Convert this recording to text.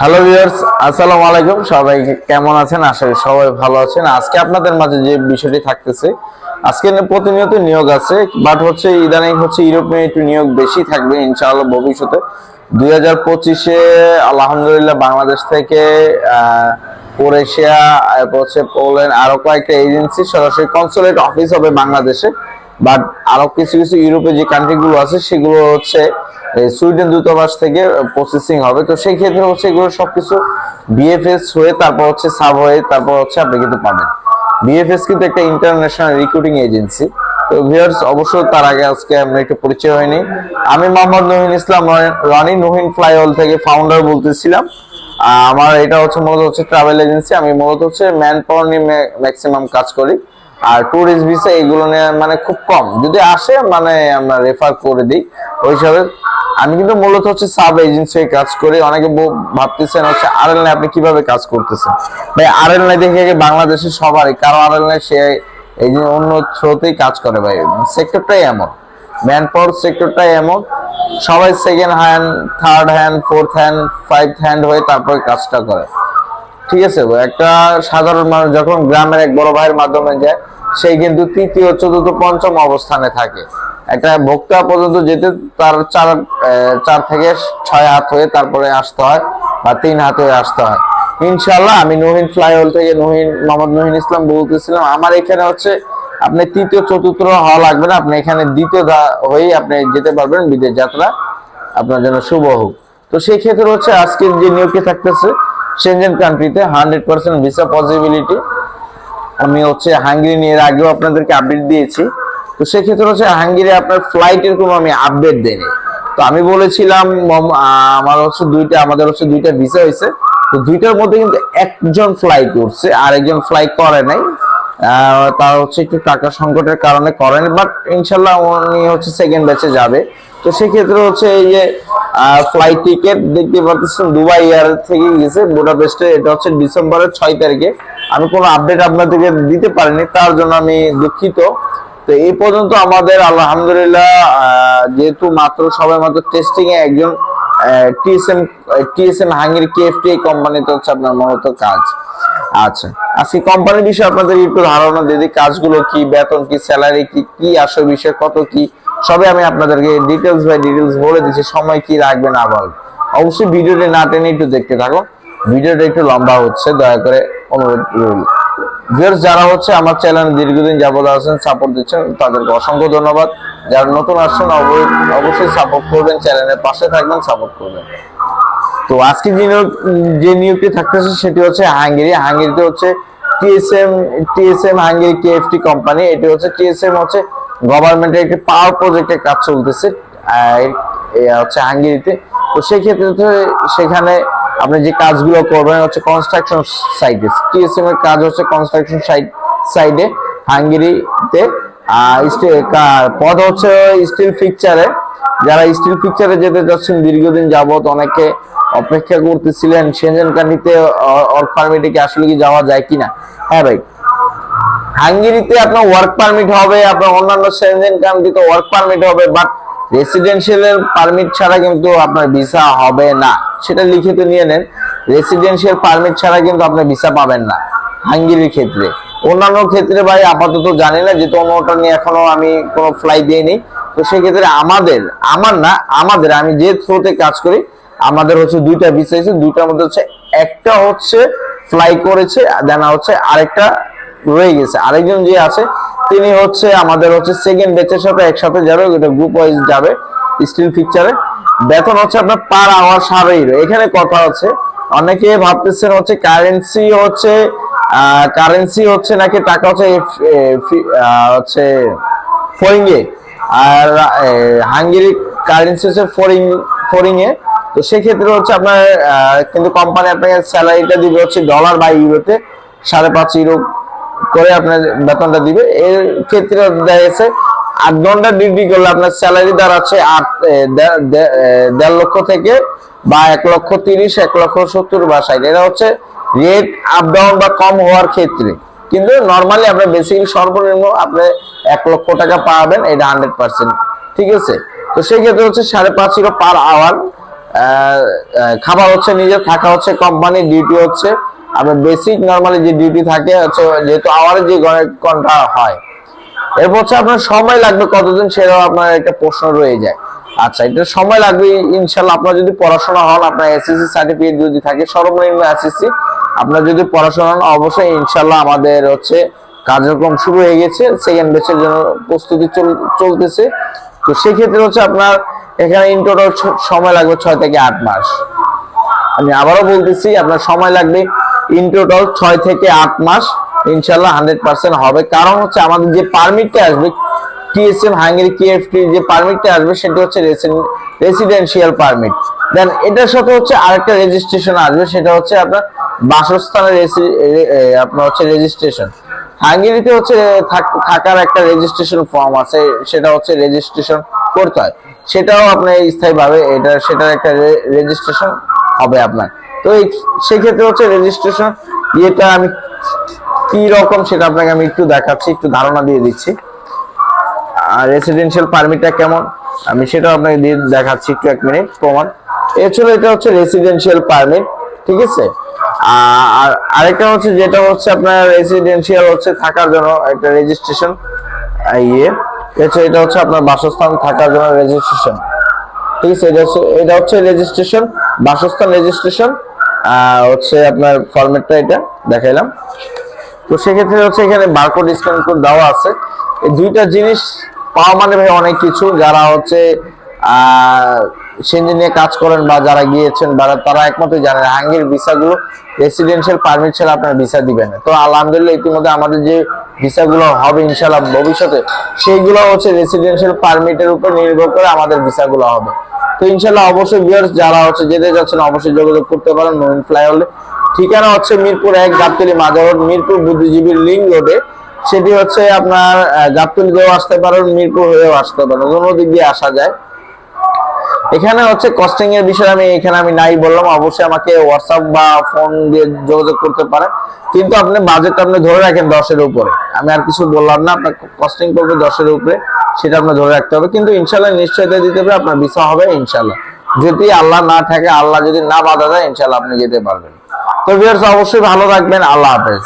Hello viewers আসসালামু আলাইকুম। সবাই কেমন আছেন? আশা করি সবাই ভালো আছেন। আজকে আপনাদের মাঝে যে বিষয়টি থাকতেছে, আজকে প্রতিনিয়ত নিয়োগ আছে বাট হচ্ছে ইদানিং হচ্ছে ইউরোপে একটু নিয়োগ বেশি থাকবে ইনশাআল্লাহ ভবিষ্যতে। দুই হাজার পঁচিশে আলহামদুলিল্লাহ বাংলাদেশ থেকে ক্রোয়েশিয়া, এরপর হচ্ছে পোল্যান্ড, আরও কয়েকটা এজেন্সি সরাসরি কনসুলেট অফিস হবে বাংলাদেশে। বাট আরও কিছু কিছু ইউরোপে যে কান্ট্রিগুলো আছে, সেগুলো হচ্ছে সুইডেন দূতাবাস থেকে প্রসেসিং হবে। তো সেই ক্ষেত্রে হচ্ছে এগুলো সবকিছু বিএফএস হয়ে তারপর হচ্ছে সাব হয়ে তারপর হচ্ছে আপনি কিন্তু পাবেন। বিএফএস কিন্তু একটা ইন্টারন্যাশনাল রিক্রুটিং এজেন্সি তো ভিউয়ার্স অবশ্যই তার আগে আজকে আমরা একটু পরিচয় হয়নি। আমি মোহাম্মদ নহিন ইসলাম রানি নহিন ফ্লাইওয়াল থেকে ফাউন্ডার বলতেছিলাম। আমার এটা হচ্ছে মূলত হচ্ছে ট্রাভেল এজেন্সি আমি মূলত হচ্ছে ম্যান পাওয়ার নিয়ে ম্যাক্সিমাম কাজ করি। আর ট্যুরিস্ট ভিসা এগুলো নিয়ে মানে খুব কম। যদি আসে মানে আমরা রেফার করে দিই। ওই হিসাবে আমি কিন্তু মূলত হচ্ছে সাব এজেন্সি কাজ করি। অনেকে ভাবতেছেন হচ্ছে আরএল নাই আপনি কীভাবে কাজ করতেছেন? ভাই, আরএল নাই দেখে বাংলাদেশের সবারই কারও আরএল নাই সে এই যে অন্য থ্রোতেই কাজ করে ভাই। সেক্টরটাই এমন। ম্যান পাওয়ার সেক্টরটাই এমন। সবাই second hand third hand fourth hand five hand হয়ে তারপরে কাজটা করে। ঠিক আছে? একটা সাধারণ মানুষ যখন গ্রামের এক বড় ভাইয়ের মাধ্যমে যায় সেই কিন্তু তৃতীয়, চতুর্থ, পঞ্চম অবস্থানে থাকে। একটা ভোক্তা পর্যন্ত যেতে তার চার চার থেকে ছয় হাত হয়ে তারপরে আসতে হয় বা তিন হাত হয়ে আসতে হয়। ইনশাল্লাহ আমি নহিন ফ্লাইওভার থেকে নহিন মোহাম্মদ নহিন ইসলাম বলতেছিলাম, আমার এখানে হচ্ছে আপনি তৃতীয়, চতুর্থ হওয়া লাগবে না, আপনি এখানে দ্বিতীয় হয়েই আপনি যেতে পারবেন, বিদেশ যাত্রা আপনার জন্য শুভ হোক। তো সেই ক্ষেত্রে হচ্ছে আজকের যে নিয়োগটি থাকতেছে সেনজেন কান্ট্রিতে হান্ড্রেড পার্সেন্ট ভিসা পসিবিলিটি আমি হচ্ছে হাঙ্গেরি নিয়ে আগেও আপনাদেরকে আপডেট দিয়েছি। তো সেক্ষেত্রে হচ্ছে হাঙ্গেরি আপনার ফ্লাইটের কোনো আমি আপডেট দেইনি। তো আমি বলেছিলাম আমার হচ্ছে দুইটা আমাদের হচ্ছে দুইটা ভিসা হয়েছে তো দুইটার মধ্যে কিন্তু একজন ফ্লাই করছে আর একজন ফ্লাই করে নাই। তার হচ্ছে একটু টাকা সংকটের কারণে করেন বাট ইনশাল্লাহ উনি হচ্ছে সেকেন্ড ব্যাচে যাবে। তো সেক্ষেত্রে হচ্ছে এই যে ফ্লাইট টিকেট দেখতে পাচ্ছেন, দুবাই এয়ার থেকে গেছে বুডাপেস্টে এটা হচ্ছে ডিসেম্বরের ছয় তারিখে। আমি কোনো আপডেট আপনাদেরকে দিতে পারিনি, তার জন্য আমি দুঃখিত। তো এই পর্যন্ত আমাদের আলহামদুলিল্লাহ যেহেতু মাত্র সবাই মাত্র টেস্টিং এ একজন টিএসএম টিএসএম হাঙ্গেরি কেএফটি কোম্পানিতে হচ্ছে আপনার মূলত কাজ। আচ্ছা আজকে কোম্পানির বিষয়ে আপনাদের একটু ধারণা দিয়ে দিই, কাজগুলো কি, বেতন কি স্যালারি কি কি আসল বিষয়, কত কি সবে আমি আপনাদেরকে ডিটেলস বাই ডিটেলস বলে দিচ্ছি, সময় কি রাখবে না বল। অবশ্যই ভিডিওটি না টেনে একটু দেখতে থাকো, ভিডিওটা একটু লম্বা হচ্ছে, দয়া করে অনুরোধ রইল। ভিউয়ার্স, যারা হচ্ছে আমার চ্যানেল দীর্ঘদিন যাবত আছেন সাপোর্ট দিচ্ছেন, তাদেরকে অসংখ্য ধন্যবাদ। যারা নতুন আসছেন অবৈ- অবশ্যই সাপোর্ট করবেন, চ্যানেলের পাশে থাকবেন সাপোর্ট করবেন। তো আজকে যে যে নিয়োগটি থাকতেছে, সেটি হচ্ছে হাঙ্গেরি। হাঙ্গেরিতে হচ্ছে TSM TSM Hungary KFT company. এটি হচ্ছে টিএসএম হচ্ছে গভর্নমেন্টের একটি পাওয়ার প্রজেক্টের কাজ চলতেছে হচ্ছে হাঙ্গেরিতে। তো সেক্ষেত্রে সেখানে আপনি যে কাজগুলো করবেন হচ্ছে কনস্ট্রাকশন সাইটে টিএসএম এর কাজ হচ্ছে কনস্ট্রাকশন সাইট সাইডে হাঙ্গেরিতে পদ হচ্ছে স্টিল ফিকচারে যারা স্টিল পিকচারে যেতে যাচ্ছেন, দীর্ঘদিন যাবত অনেকে অপেক্ষা করতেছিলেন সেনজেন ওয়ার্ক পারমিটে কি আসলে কি যাওয়া যায় কিনা? হ্যাঁ ভাই। হাঙ্গেরিতে আপনার ওয়ার্ক পারমিট হবে, আপনার অন্যান্য সেনজেন কান্ট্রিতে ওয়ার্ক পারমিট হবে বাট রেসিডেন্সিয়ালের পারমিট ছাড়া কিন্তু আপনার ভিসা হবে না। সেটা লিখিত নিয়ে নেন। রেসিডেন্সিয়াল পারমিট ছাড়া কিন্তু আপনি ভিসা পাবেন না, হাঙ্গেরির ক্ষেত্রে। অন্যান্য ক্ষেত্রে ভাই, আপাতত জানি না, যেহেতু অন্যটা নিয়ে এখনও আমি কোনো ফ্লাই দিইনি। তো সেক্ষেত্রে আমাদের, আমার না, আমাদের, আমি যে থ্রোতে কাজ করি, আমাদের হচ্ছে দুইটা ভিসা আছে। দুইটার মধ্যে হচ্ছে, একটা হচ্ছে ফ্লাই করেছে দেন হচ্ছে আরেকটা রয়ে গেছে। আরেকজন যে আছে তিনি হচ্ছে আমাদের হচ্ছে সেকেন্ড ব্যাচের সাথে একসাথে যাবে ওটা গ্রুপ ওয়াইজ যাবে স্টিল পিকচারে বেতন হচ্ছে আপনার পার আওয়ার সাবেই এখানে কথা হচ্ছে অনেকে ভাবতেছেন হচ্ছে কারেন্সি হচ্ছে কারেন্সি হচ্ছে নাকি টাকা হচ্ছে হচ্ছে ফরিংয়ে। আর হাঙ্গেরি কারেন্সি হচ্ছে ফরিং ফরিং এ তো সেক্ষেত্রে হচ্ছে আপনার কিন্তু কোম্পানি আপনাকে স্যালারিটা দিবে হচ্ছে ডলার বা ইউরোতে সাড়ে পাঁচ ইউরো করে আপনার বেতনটা দিবে। এর ক্ষেত্রে দেখা গেছে, আট ঘণ্টা ডিউটি করলে আপনার স্যালারি দাঁড়াচ্ছে আট দেড় লক্ষ থেকে বা এক লক্ষ তিরিশ, এক লক্ষ সত্তর বা ষাট। এটা হচ্ছে রেট আপ ডাউন বা কম হওয়ার ক্ষেত্রে। কিন্তু নর্মালি আপনার বেসিক্যালি সর্বনিম্ন আপনি এক লক্ষ টাকা পাবেন, এটা হান্ড্রেড পার্সেন্ট ঠিক আছে? তো সেই ক্ষেত্রে হচ্ছে সাড়ে পাঁচ পার আওয়ার খাবার হচ্ছে নিজের, থাকা হচ্ছে কোম্পানি ডিউটি হচ্ছে। আপনার বেসিক নর্মালি যে ডিউটি থাকে, হচ্ছে যেহেতু আওয়ারের যে ঘণ্টা হয়। এরপর হচ্ছে আপনার সময় লাগবে কতদিন সেটাও আপনার একটা প্রশ্ন রয়ে যায়। আচ্ছা এটা সময় লাগবে ইনশাল্লাহ আপনার যদি পড়াশোনা হন, আপনার এসএসসি সার্টিফিকেট যদি থাকে, সর্বনিম্ন এসএসসি আপনার যদি পড়াশোনা হন, অবশ্যই ইনশাল্লাহ আমাদের হচ্ছে কার্যক্রম শুরু হয়ে গেছে সেকেন্ড ব্যাচের জন্য প্রস্তুতি চল- চলতেছে। তো সেক্ষেত্রে হচ্ছে আপনার এখানে ইন টোটাল সময় লাগবে ছয় থেকে আট মাস। আমি আবারও বলতেছি, আপনার সময় লাগবে ইন টোটাল ছয় থেকে আট মাস ইনশাল্লাহ হান্ড্রেড পার্সেন্ট হবে। কারণ হচ্ছে আমাদের যে পারমিটটা আসবে টিএসএম হাঙ্গেরি কেএফটি যে পারমিটটা আসবে, সেটা হচ্ছে রেসিডেন্সিয়াল পারমিট দেন এটার সাথে হচ্ছে আরেকটা রেজিস্ট্রেশন আসবে, সেটা হচ্ছে আপনার বাসস্থানের আপনার হচ্ছে রেজিস্ট্রেশন হাঙ্গেরিতে হচ্ছে থাক- থাকার একটা রেজিস্ট্রেশন ফর্ম আছে, সেটা হচ্ছে রেজিস্ট্রেশন করতে হয়। সেটাও আপনার স্থায়ীভাবে এটা সেটার একটা রেজিস্ট্রেশন হবে আপনার। তো এই সেক্ষেত্রে হচ্ছে রেজিস্ট্রেশন ইয়েটা আমি কি রকম সেটা আপনাকে আমি একটু দেখাচ্ছি, একটু ধারণা দিয়ে দিচ্ছি। আর রেসিডেন্সিয়াল পারমিটটা কেমন? আমি সেটাও আপনাকে দিয়ে দেখাচ্ছি একটু এক মিনিট প্রমাণ। এছাড়া এটা হচ্ছে রেসিডেন্সিয়াল পারমিট ঠিক আছে? আর আরেকটা হচ্ছে যেটা হচ্ছে আপনার রেসিডেন্সিয়াল হচ্ছে থাকার জন্য একটা রেজিস্ট্রেশন ইয়ে। এছাড়া এটা হচ্ছে আপনার বাসস্থান থাকার জন্য রেজিস্ট্রেশন ঠিক আছে? এটা হচ্ছে এটা হচ্ছে রেজিস্ট্রেশন বাসস্থান রেজিস্ট্রেশন হচ্ছে আপনার ফরম্যাটটা এটা দেখাইলাম। তো সেক্ষেত্রে হচ্ছে এখানে বারকোড স্ক্যান কোড দেওয়া আছে। এই দুইটা জিনিস পাওয়া মানে ভাই অনেক কিছু। যারা হচ্ছে সেঞ্জি নিয়ে কাজ করেন বা যারা গিয়েছেন, বা তারা একমাত্র জানেন হাঙ্গের ভিসাগুলো রেসিডেন্সিয়াল পারমিট ছাড়া আপনার ভিসা দিবেন না। তো আলহামদুলিল্লাহ ইতিমধ্যে আমাদের যে ভিসাগুলো হবে ইনশাল্লাহ ভবিষ্যতে, সেইগুলো হচ্ছে রেসিডেন্সিয়াল পারমিটের উপর নির্ভর করে আমাদের ভিসাগুলো হবে। তো ইনশাল্লাহ অবশ্যই ভিউয়ার্স যারা হচ্ছে যেতে যাচ্ছেন, অবশ্যই যোগাযোগ করতে পারেন নতুন ফ্লাইওভারে ঠিকানা হচ্ছে মিরপুর এক গাবতলি মাজার রোড, মিরপুর বুদ্ধিজীবী লিং রোডে। সেটি হচ্ছে আপনার গাবতলি দিয়েও আসতে পারেন, মিরপুর হয়েও আসতে পারেন। কোনো দিক দিয়ে আসা যায়। এখানে হচ্ছে কস্টিং এর বিষয়ে আমি, এখানে আমি নাই বললাম, অবশ্যই আমাকে হোয়াটসঅ্যাপ বা ফোন দিয়ে যোগাযোগ করতে পারেন। কিন্তু আপনি বাজেট আপনি ধরে রাখেন দশের উপরে। আমি আর কিছু বললাম না, আপনার কস্টিং করবে দশের উপরে। সেটা আপনার ধরে রাখতে হবে। কিন্তু ইনশাল্লাহ নিশ্চয়তা দিতে হবে, আপনার ভিসা হবে ইনশাল্লাহ যদি আল্লাহ না থাকে, আল্লাহ যদি না বাধা দেয় ইনশাল্লাহ আপনি যেতে পারবেন। তো ভিউয়ার্স অবশ্যই ভালো থাকবেন। আল্লাহ হাফেজ।